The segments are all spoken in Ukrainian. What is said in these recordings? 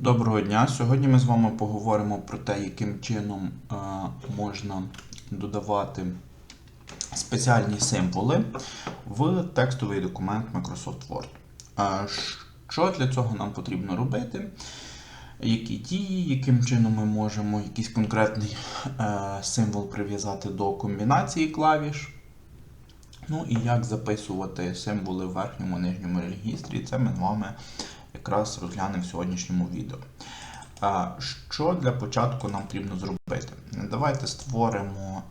Доброго дня! Сьогодні ми з вами поговоримо про те, яким чином е, можна додавати спеціальні символи в текстовий документ Microsoft Word. Що для цього нам потрібно робити? Які дії, яким чином ми можемо якийсь конкретний е, символ прив'язати до комбінації клавіш? Ну і як записувати символи в верхньому нижньому регістрі, це ми з вами якраз розглянемо в сьогоднішньому відео. Що для початку нам потрібно зробити? Давайте створимо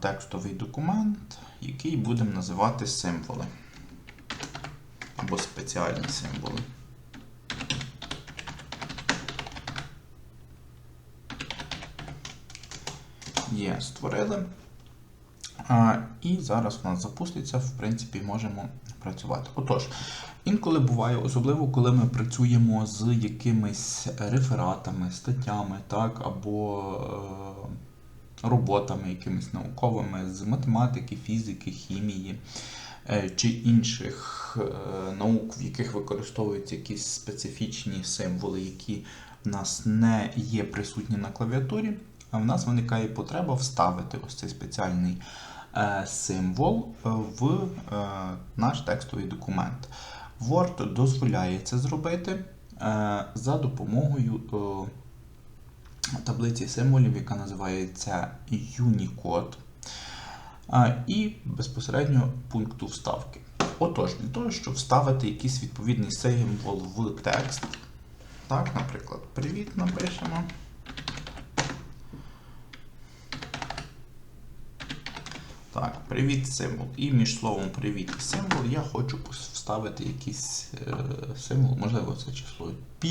текстовий документ, який будемо називати символи або спеціальні символи. Є, створили. І зараз у нас запуститься, в принципі, можемо працювати. Отож, інколи буває, особливо коли ми працюємо з якимись рефератами, статтями, так, або е, роботами якимись науковими з математики, фізики, хімії е, чи інших е, наук, в яких використовуються якісь специфічні символи, які в нас не є присутні на клавіатурі. А в нас виникає потреба вставити ось цей спеціальний символ в е, наш текстовий документ. Word дозволяє це зробити е, за допомогою е, таблиці символів, яка називається Unicode, е, і безпосередньо пункту вставки. Отож, для того, щоб вставити якийсь відповідний символ в текст, так, наприклад, привіт напишемо. Так, привіт символ. І між словом привіт і символ я хочу вставити якийсь е, символ, можливо, це число π,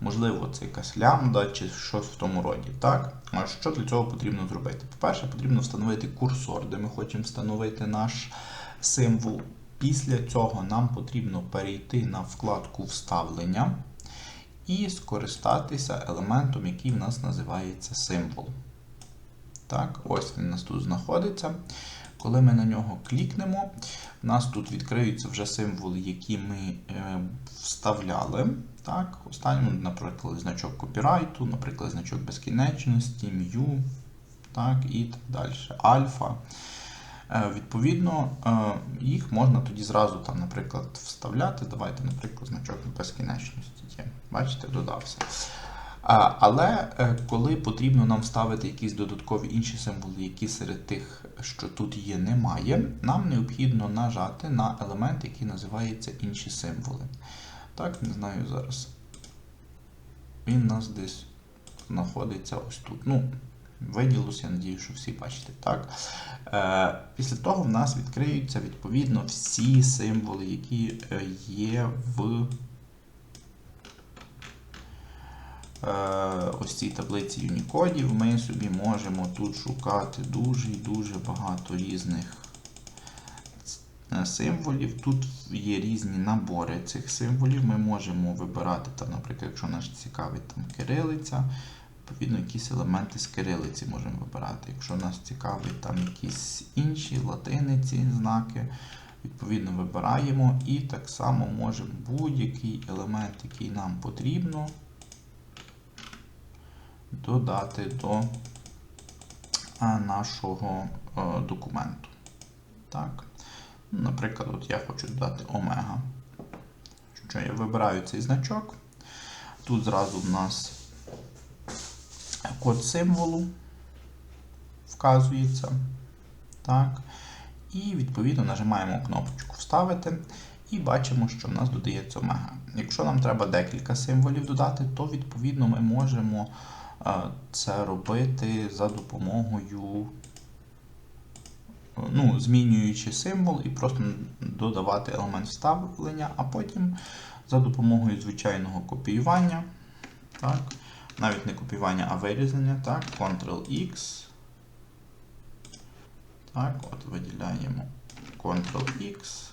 можливо, це якась лямбда чи щось в тому роді. Так? А що для цього потрібно зробити? По-перше, потрібно встановити курсор, де ми хочемо встановити наш символ. Після цього нам потрібно перейти на вкладку вставлення і скористатися елементом, який в нас називається символ. Так, ось він у нас тут знаходиться. Коли ми на нього клікнемо, у нас тут відкриються вже символи, які ми е, вставляли. Так, Останньому, наприклад, значок копірайту, наприклад, значок безкінечності, м'ю, так, і так далі. Альфа. Е, відповідно, е, їх можна тоді зразу, там, наприклад, вставляти. Давайте, наприклад, значок безкінечності є. Бачите, додався. Але е, коли потрібно нам ставити якісь додаткові інші символи, які серед тих, що тут є, немає, нам необхідно нажати на елемент, який називається інші символи. Так, не знаю зараз. Він у нас десь знаходиться ось тут. Ну, виділося, я надію, що всі бачите. так. Е, Після того в нас відкриються відповідно всі символи, які е, є в. Е, ось цій таблиці Юнікодів ми собі можемо тут шукати дуже і дуже багато різних е, символів. Тут є різні набори цих символів. Ми можемо вибирати, там, наприклад, якщо нас цікавить там кирилиця, відповідно, якісь елементи з кирилиці можемо вибирати. Якщо нас цікавить там якісь інші латиниці, знаки, відповідно вибираємо і так само можемо будь-який елемент, який нам потрібно додати до нашого документу. Так. Наприклад, от я хочу додати омега. Що я вибираю цей значок. Тут зразу в нас код символу вказується. Так. І відповідно нажимаємо кнопочку Вставити. І бачимо, що в нас додається омега. Якщо нам треба декілька символів додати, то відповідно ми можемо це робити за допомогою, ну, змінюючи символ і просто додавати елемент вставлення, а потім за допомогою звичайного копіювання, так, навіть не копіювання, а вирізання, так, Ctrl-X. Так, от виділяємо Ctrl-X.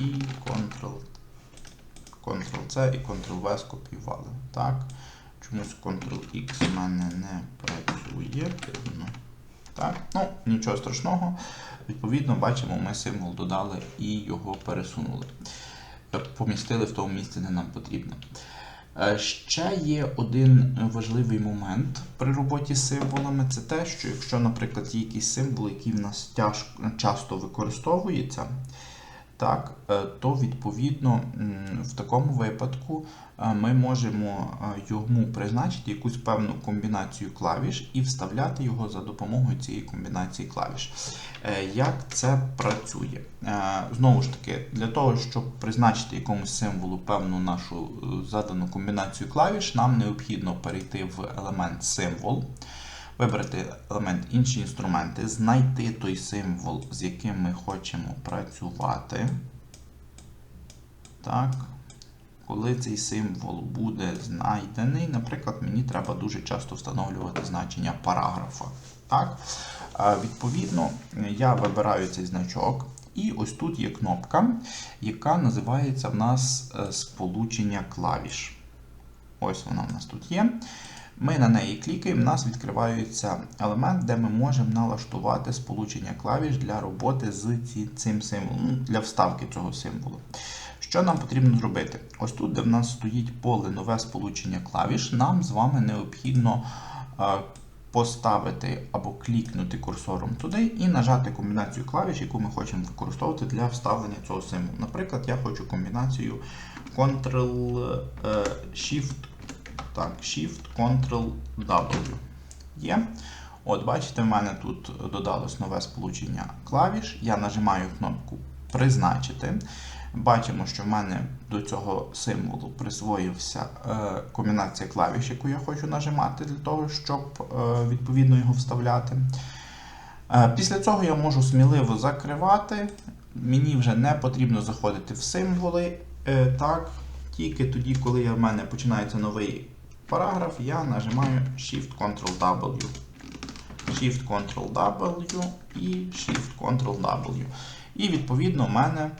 І Ctrl, Ctrl-C і Ctrl-V скопіювали. Так. Чомусь Ctrl-X у мене не працює. Так. Ну, нічого страшного. Відповідно, бачимо, ми символ додали і його пересунули. Е, Помістили в тому місці, де нам потрібно. Е, Ще є один важливий момент при роботі з символами. Це те, що якщо, наприклад, є якийсь символ, який в нас тяж, часто використовується, так, е, то відповідно в такому випадку е, ми можемо е, йому призначити якусь певну комбінацію клавіш і вставляти його за допомогою цієї комбінації клавіш. Як це працює? Знову ж таки, для того, щоб призначити якомусь символу певну нашу задану комбінацію клавіш, нам необхідно перейти в елемент символ. Вибрати елемент інші інструменти, знайти той символ, з яким ми хочемо працювати. Так. Коли цей символ буде знайдений, наприклад, мені треба дуже часто встановлювати значення параграфа. Так? Відповідно, я вибираю цей значок, і ось тут є кнопка, яка називається в нас е, сполучення клавіш. Ось вона в нас тут є. Ми на неї клікаємо, у нас відкривається елемент, де ми можемо налаштувати сполучення клавіш для роботи з цим символом, ну, для вставки цього символу. Що нам потрібно зробити? Ось тут, де в нас стоїть поле нове сполучення клавіш, нам з вами необхідно е, поставити або клікнути курсором туди і нажати комбінацію клавіш, яку ми хочемо використовувати для вставлення цього символу. Наприклад, я хочу комбінацію Ctrl е, так, Shift, Ctrl W. Є. От, бачите, в мене тут додалось нове сполучення клавіш. Я нажимаю кнопку Призначити. Бачимо, що в мене до цього символу присвоївся е, комбінація клавіш, яку я хочу нажимати для того, щоб е, відповідно його вставляти. Е, після цього я можу сміливо закривати. Мені вже не потрібно заходити в символи. Е, так, тільки тоді, коли в мене починається новий параграф, я нажимаю Shift-Ctrl-W. Shift-Ctrl-W і Shift-Ctrl-W. І відповідно в мене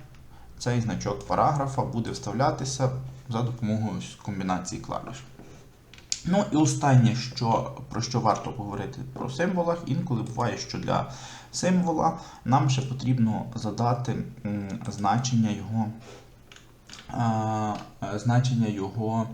цей значок параграфа буде вставлятися за допомогою комбінації клавіш. Ну і останнє, що, про що варто поговорити про символах, інколи буває, що для символа нам ще потрібно задати значення його, значення його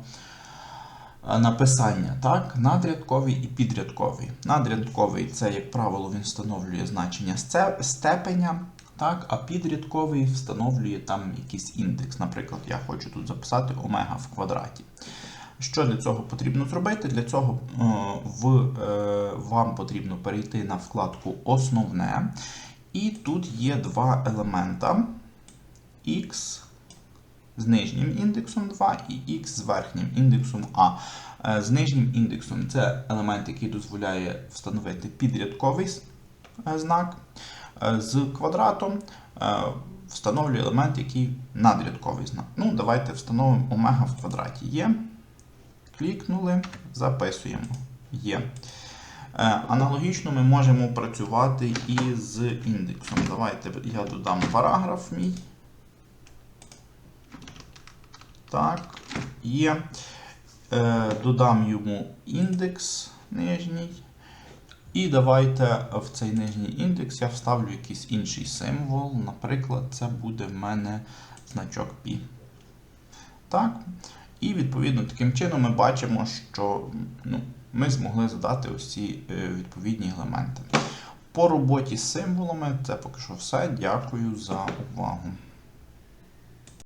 написання. Так? Надрядковий і підрядковий. Надрядковий це, як правило, він встановлює значення степеня. Так, а підрядковий встановлює там якийсь індекс. Наприклад, я хочу тут записати омега в квадраті. Що для цього потрібно зробити? Для цього е, в, е, вам потрібно перейти на вкладку Основне. І тут є два елемента X з нижнім індексом 2 і X з верхнім індексом А. Е, З нижнім індексом це елемент, який дозволяє встановити підрядковий е, знак. Е, З квадратом встановлює елемент, який надрядковий знак. Ну, давайте встановимо омега в квадраті. Є. Клікнули, записуємо. Є. Аналогічно ми можемо працювати і з індексом. Давайте я додам параграф мій. Так, є. Е, Додам йому індекс нижній. І давайте в цей нижній індекс я вставлю якийсь інший символ. Наприклад, це буде в мене значок π. Так. І відповідно таким чином ми бачимо, що ну, ми змогли задати ось ці е, відповідні елементи. По роботі з символами це поки що все. Дякую за увагу.